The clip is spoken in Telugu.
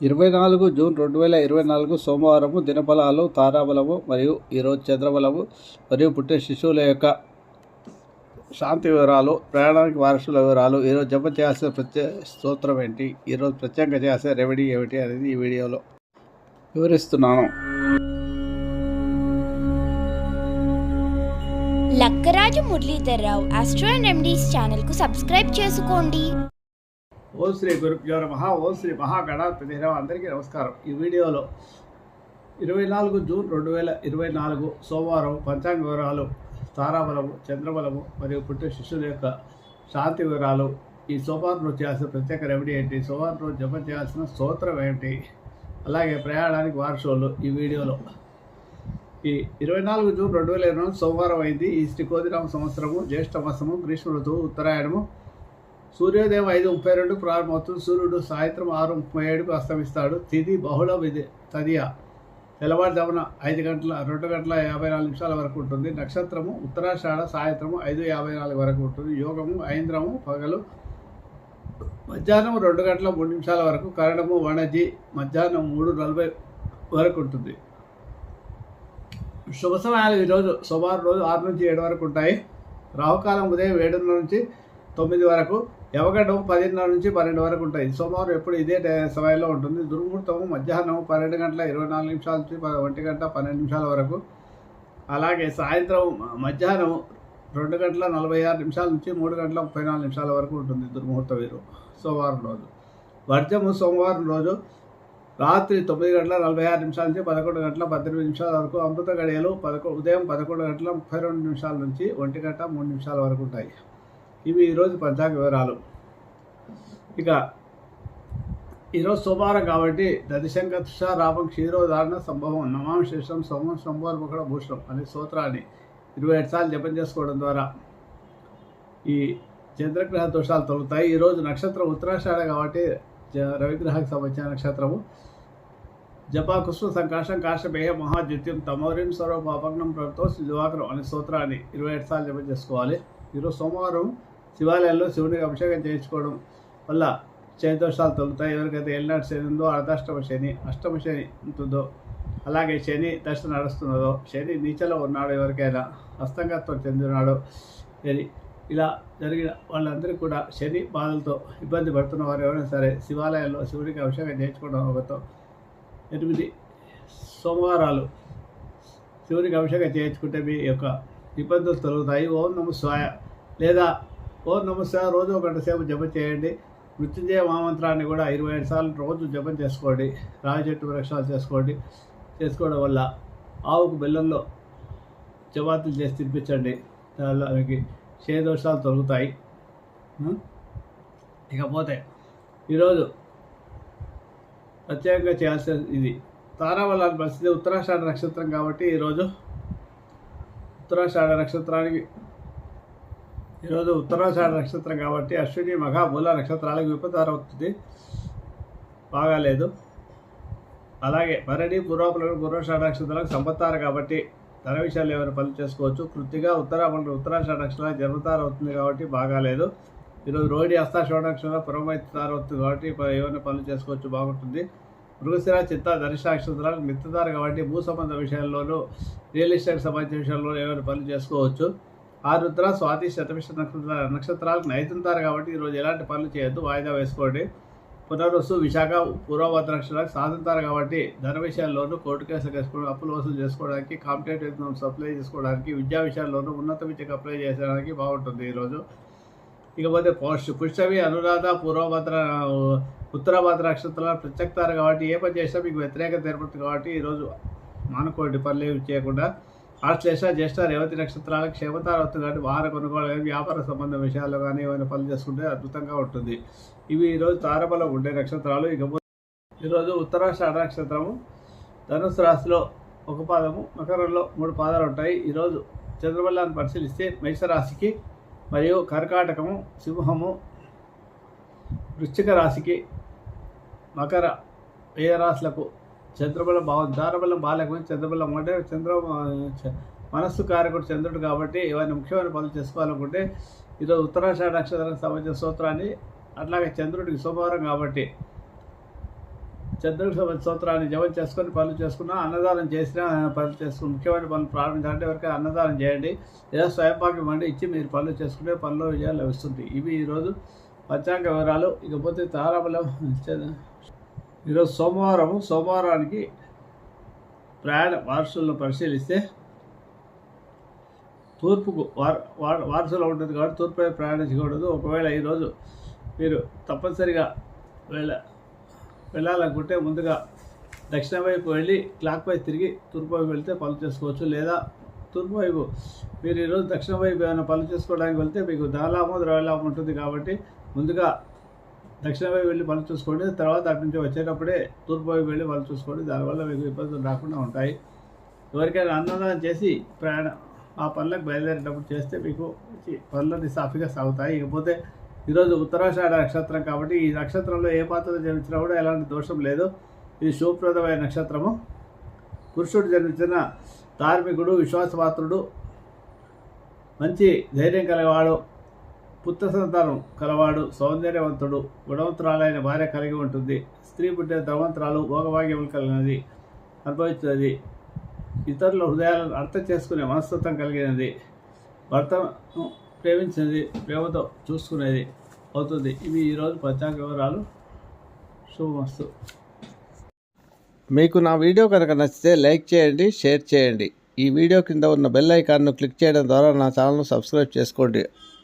ఇరవై నాలుగు జూన్ రెండు వేల ఇరవై నాలుగు సోమవారము దినఫలాలు తారాబలము మరియు ఈరోజు చంద్రబలము మరియు పుట్టే శిశువుల యొక్క శాంతి వివరాలు ప్రయాణానికి వారసుల వివరాలు ఈరోజు జప చేయాల్సిన ప్రత్యేక స్తోత్రం ఏంటి ఈరోజు ప్రత్యేకంగా చేయాల్సిన రెమెడీ ఏమిటి అనేది ఈ వీడియోలో వివరిస్తున్నాను. లక్కరాజు మురళీధర్రావు ఆస్ట్రో రెమెడీస్ ఛానల్కు సబ్స్క్రైబ్ చేసుకోండి. ఓం శ్రీ గురుభ్యో నమ. ఓం శ్రీ మహాగణాధిపతి అందరికీ నమస్కారం. ఈ వీడియోలో ఇరవై నాలుగు జూన్ రెండు వేల ఇరవై నాలుగు సోమవారం పంచాంగ వివరాలు తారాబలము చంద్రబలము మరియు పుట్టిన శిష్యుల యొక్క శాంతి వివరాలు ఈ సోమవారం రోజు చేయాల్సిన ప్రత్యేక రెమెడీ ఏంటి సోమవారం రోజు జపం చేయాల్సిన స్తోత్రం ఏంటి అలాగే ప్రయాణానికి వార్షోలు ఈ వీడియోలో. ఈ ఇరవై నాలుగు జూన్ రెండు వేల ఇరవై సోమవారం అయింది. ఈ శ్రీ కోదిరామ సంవత్సరము జ్యేష్ఠ మాసము గ్రీష్మ ఋతువు ఉత్తరాయణము సూర్యోదయం ఐదు ముప్పై రెండు ప్రారంభమవుతుంది సూర్యుడు సాయంత్రం ఆరు ముప్పై ఏడుకు అస్తమిస్తాడు. తిథి బహుళ విధి తదియ తెల్లవారుజామున ఐదు గంటల రెండు గంటల యాభై నాలుగు నిమిషాల వరకు ఉంటుంది. నక్షత్రము ఉత్తరాషాఢ సాయంత్రము ఐదు యాభై నాలుగు వరకు ఉంటుంది. యోగము ఐంద్రము పగలు మధ్యాహ్నం రెండు గంటల మూడు నిమిషాల వరకు కరణము వణజి మధ్యాహ్నం మూడు నలభై వరకు ఉంటుంది. శుభ సమయాలు ఈరోజు సోమవారం రోజు ఆరు నుంచి ఏడు వరకు ఉంటాయి. రావుకాలం ఉదయం ఏడున్నర నుంచి తొమ్మిది వరకు యవగడం పదిన్నర నుంచి పన్నెండు వరకు ఉంటాయి. సోమవారం ఎప్పుడు ఇదే సమయంలో ఉంటుంది. దుర్ముహూర్తం మధ్యాహ్నం పన్నెండు గంటల ఇరవై నాలుగు నిమిషాల నుంచి ఒంటి గంట పన్నెండు నిమిషాల వరకు. అలాగే సాయంత్రం మధ్యాహ్నం రెండు గంటల నలభై ఆరు నిమిషాల నుంచి మూడు గంటల ముప్పై నాలుగు నిమిషాల వరకు ఉంటుంది దుర్ముహూర్తం వీరు సోమవారం రోజు. వర్జము సోమవారం రోజు రాత్రి తొమ్మిది గంటల నలభై ఆరు నిమిషాల నుంచి పదకొండు గంటల పద్దెనిమిది నిమిషాల వరకు అమృత గడియలు పదకొ ఉదయం పదకొండు గంటల ముప్పై రెండు నిమిషాల నుంచి ఒంటి గంట మూడు నిమిషాల వరకు ఉంటాయి. ఇవి ఈరోజు పంచాంగ వివరాలు. ఇక ఈరోజు సోమవారం కాబట్టి దదిశంక తుష రాపం క్షీరోధారణ సంభవం నమాం శేషం సోమం సంభవం కూడా భూషణం అనే స్తోత్రాన్ని ఇరవై ఏడు సార్లు జపం చేసుకోవడం ద్వారా ఈ చంద్రగ్రహ దోషాలు తొలుగుతాయి. ఈరోజు నక్షత్రం ఉత్తరాషాఢ కాబట్టి జ- రవిగ్రహానికి సంబంధించిన నక్షత్రము. జపా కుష్మ సంకాశం కాశమేయ మహాద్యుత్యం తమోరిం సర్వ పాపగ్నం ప్రభుత్వం దివాకరం అనే స్తోత్రాన్ని ఇరవై ఏడు సార్లు జపం చేసుకోవాలి. ఈరోజు సోమవారం శివాలయంలో శివునికి అభిషేకం చేయించుకోవడం వల్ల శని దోషాలు తొలుగుతాయి. ఎవరికైతే ఏళ్ళనాటి శని ఉందో అర్ధాష్టమ శని అష్టమ శని ఉంటుందో అలాగే శని దశ నడుస్తున్నదో శని నీచలో ఉన్నాడు ఎవరికైనా హస్తంగత్వం చెందినాడు శని ఇలా జరిగిన వాళ్ళందరికీ కూడా శని బాధలతో ఇబ్బంది పడుతున్న వారు ఎవరైనా సరే శివాలయంలో శివుడికి అభిషేకం చేయించుకోవడం ఒకతో ఎనిమిది సోమవారాలు శివునికి అభిషేకం చేయించుకుంటే మీ యొక్క ఇబ్బందులు తొలుగుతాయి. ఓం నమ స్వాయ లేదా ఓ నమస్తే రోజు ఒక గంట సేపు జపం చేయండి. మృత్యుంజయ మహామంత్రాన్ని కూడా ఇరవై ఐదు సార్లు రోజు జపం చేసుకోండి. రావి చెట్టు వృక్షాలు చేసుకోండి. చేసుకోవడం వల్ల ఆవుకు బెల్లంలో చపాతీలు చేసి తినిపించండి. దానికి శని దోషాలు తొలుగుతాయి. ఇకపోతే ఈరోజు ప్రత్యేకంగా చేయాల్సిన ఇది తారావల్లాని పరిస్థితి. ఉత్తరాషాఢ నక్షత్రం కాబట్టి ఈరోజు ఉత్తరాషాఢ నక్షత్రానికి ఈరోజు ఉత్తరాషాఢ నక్షత్రం కాబట్టి అశ్విని మహాబుల మూల నక్షత్రాలకు విపతార అవుతుంది బాగాలేదు అలాగే భరణి పూర్వపులకు పూర్వషాఢ నక్షత్రాలకు సంపత్తారు కాబట్టి ధన విషయాలు ఏమైనా పనులు చేసుకోవచ్చు. కృతిగా ఉత్తరాపండు ఉత్తరాషాఢ నక్షత్రాలకు జన్మతార అవుతుంది కాబట్టి బాగాలేదు ఈరోజు రోహిణి హస్తాషోఢ నక్షత్రం పురమైతారు అవుతుంది కాబట్టి ఏమైనా పనులు చేసుకోవచ్చు. బాగుంటుంది. మృగశిర చిత్త ధనిష్ట నక్షత్రాలకు మిత్రతారు కాబట్టి భూ సంబంధ విషయాల్లోనూ రియల్ ఎస్టేట్ సంబంధించిన విషయాల్లో ఏమైనా పనులు చేసుకోవచ్చు. ఆ రుద్ర స్వాతి శతమిష నక్షత్ర నక్షత్రాలకు నైతుంటారు కాబట్టి ఈరోజు ఎలాంటి పనులు చేయొద్దు వాయిదా వేసుకోండి. పునరుసు విశాఖ పూర్వభద్ర నక్షత్రాలకు సాధుంటారు కాబట్టి ధన విషయాల్లోనూ కోర్టు కేసులు వేసుకోవడం అప్పులు వసూలు చేసుకోవడానికి కాంపిటేటివ్ ఎగ్జామ్స్ అప్లై చేసుకోవడానికి విద్యా విషయాల్లోనూ ఉన్నత విద్యకు అప్లై చేసేయడానికి బాగుంటుంది ఈరోజు. ఇకపోతే పోష్ పుష్పవి అనురాధ పూర్వభద్ర ఉత్తరభద్ర నక్షత్రాలు ప్రత్యక్తారు కాబట్టి ఏ పని చేసినా మీకు వ్యతిరేకత ఏర్పడుతుంది కాబట్టి ఈరోజు మానుకోండి పనులు ఏమి చేయకుండా. ఆశ్లేష జ్యేష్ఠ రేవతి నక్షత్రాల క్షేమతారు కానీ వార కొనుగోలు కానీ వ్యాపార సంబంధ విషయాల్లో కానీ ఏమైనా పనులు చేసుకుంటే అద్భుతంగా ఉంటుంది. ఇవి ఈరోజు తారబలం ఉండే నక్షత్రాలు. ఇకపోతే ఈరోజు ఉత్తరాషాఢ నక్షత్రము ధనుసు రాశిలో ఒక పాదము మకరంలో మూడు పాదాలు ఉంటాయి. ఈరోజు చంద్రబల్లాన్ని పరిశీలిస్తే మేషరాశికి మరియు కర్కాటకము సింహము వృశ్చిక రాశికి మకర ఏ రాశులకు చంద్రబలం బాగుంది. దారబలం బాగాలేకపోయింది చంద్రబలం అంటే చంద్ర చ- మనస్సు కారకుడు చంద్రుడు కాబట్టి ఏమైనా ముఖ్యమైన పనులు చేసుకోవాలనుకుంటే ఈరోజు ఉత్తరాషాఢ నక్షత్రానికి సంబంధించిన సూత్రాన్ని అట్లాగే చంద్రుడికి సోమవారం కాబట్టి చంద్రుడి సూత్రాన్ని జపం చేసుకొని పనులు చేసుకున్నా అన్నదానం చేసినా పనులు చేసుకుని ముఖ్యమైన పనులు ప్రారంభించాలంటే ఎవరికైనా అన్నదానం చేయండి. లేదా స్వయంపాకం వండి ఇచ్చి మీరు పనులు చేసుకుంటే పనులు విజయాలు లభిస్తుంది ఇవి ఈరోజు పంచాంగ వివరాలు. ఇకపోతే తారాబలం ఈరోజు సోమవారం సోమవారానికి ప్రయాణ వారసులను పరిశీలిస్తే తూర్పుకు వార వార- వారసులో ఉంటుంది కాబట్టి తూర్పు ప్రయాణించకూడదు ఒకవేళ ఈరోజు మీరు తప్పనిసరిగా వెళ్ళ వెళ్ళాలనుకుంటే ముందుగా దక్షిణ వైపు వెళ్ళి క్లాక్ వైపు తిరిగి తూర్పు వైపు వెళ్తే పనులు చేసుకోవచ్చు. లేదా తూర్పు వైపు మీరు ఈరోజు దక్షిణ వైపు ఏమైనా పనులు చేసుకోవడానికి వెళ్తే మీకు ధనలాభం ద్రవ్యలాభం ఉంటుంది కాబట్టి ముందుగా దక్షిణ వైపు వెళ్ళి పనులు చూసుకోండి. తర్వాత అటు నుంచి వచ్చేటప్పుడే తూర్పు వైపు వెళ్ళి పనులు చూసుకోండి. దానివల్ల మీకు ఇబ్బందులు రాకుండా ఉంటాయి. ఎవరికైనా అన్నదానం చేసి ప్రయాణం ఆ పనులకు బయలుదేరేటప్పుడు చేస్తే మీకు మంచి పనులన్నీ సాఫీగా సాగుతాయి. ఇకపోతే ఈరోజు ఉత్తరాషాఢ నక్షత్రం కాబట్టి ఈ నక్షత్రంలో ఏ పాత్ర జన్మించినా కూడా ఎలాంటి దోషం లేదు. ఇది శుభప్రదమైన నక్షత్రము. పురుషుడు జన్మించిన ధార్మికుడు విశ్వాసపాత్రుడు మంచి ధైర్యం కలవాడు పుత్ర సంతానం కలవాడు సౌందర్యవంతుడు గుణవంతురాలైన భార్య కలిగి ఉంటుంది. స్త్రీ పుట్టిన ధర్మంతరాలు భోగభాగ్యములు కలిగినది అనుభవిస్తున్నది ఇతరుల హృదయాలను అర్థం చేసుకునే మనస్తత్వం కలిగినది. భర్తను ప్రేమించినది ప్రేమతో చూసుకునేది అవుతుంది. ఇవి ఈరోజు పంచాంగ వివరాలు. శుభమస్తు. మీకు నా వీడియో కనుక నచ్చితే లైక్ చేయండి షేర్ చేయండి. ఈ వీడియో కింద ఉన్న బెల్ ఐకాన్ను క్లిక్ చేయడం ద్వారా నా ఛానల్ను సబ్స్క్రైబ్ చేసుకోండి.